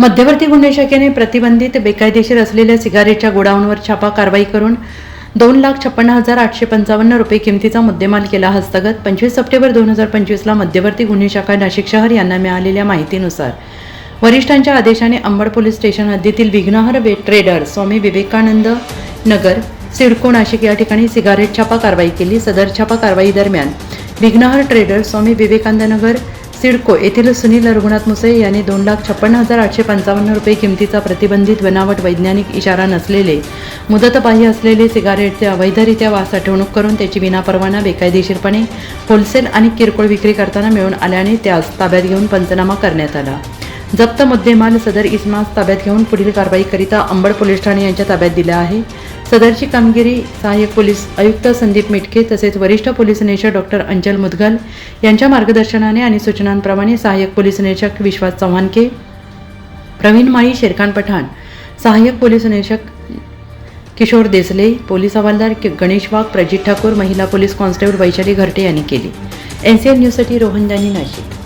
मध्यवर्ती गुन्हे शाखेने प्रतिबंधित बेकायदेशीर असलेल्या सिगारेटच्या गोडाऊनवर छापा कारवाई करून दोन लाख छप्पन्न हजार आठशे पंचावन्न रुपये किमतीचा मुद्देमाल केला हस्तगत. पंचवीस सप्टेंबर दोन हजार पंचवीसला मध्यवर्ती गुन्हे शाखा नाशिक शहर यांना मिळालेल्या माहितीनुसार वरिष्ठांच्या आदेशाने अंबड पोलीस स्टेशन हद्दीतील विघ्नहर बे ट्रेडर स्वामी विवेकानंद नगर सिडको नाशिक या ठिकाणी सिगारेट छापा कारवाई केली. सदर छापा कारवाई दरम्यान विघ्नहर ट्रेडर स्वामी विवेकानंद नगर सिडको येथील सुनील रघुनाथ मुसे यांनी दोन लाख छप्पन्न हजार आठशे पंचावन्न रुपये किमतीचा प्रतिबंधित बनावट वैज्ञानिक इशारा नसलेले मुदतबाह्य असलेले सिगारेटचे अवैधरित्या वा साठवणूक करून त्याची विनापरवाना बेकायदेशीरपणे होलसेल आणि किरकोळ विक्री करताना मिळून आल्याने त्यास ताब्यात घेऊन पंचनामा करण्यात आला. जप्त मुद्देमाल सदर इस्मास ताब्यात घेऊन पुढील कारवाईकरिता अंबड पोलीस ठाणे यांच्या ताब्यात दिला आहे. सदरची कामगिरी सहाय्यक पोलीस आयुक्त संदीप मिटके तसेच वरिष्ठ पोलीस निरीक्षक डॉक्टर अंचल मुदगल यांच्या मार्गदर्शनाने आणि सूचनांप्रमाणे सहाय्यक पोलीस निरीक्षक विश्वास चव्हाणके प्रवीण माळी शेरखान पठाण सहाय्यक पोलीस निरीक्षक किशोर देसले पोलीस हवालदार गणेश वाघ प्रजित ठाकूर महिला पोलीस कॉन्स्टेबल वैशाली घरटे यांनी केली. एन सी एन न्यूजसाठी रोहन जानी नाशिक.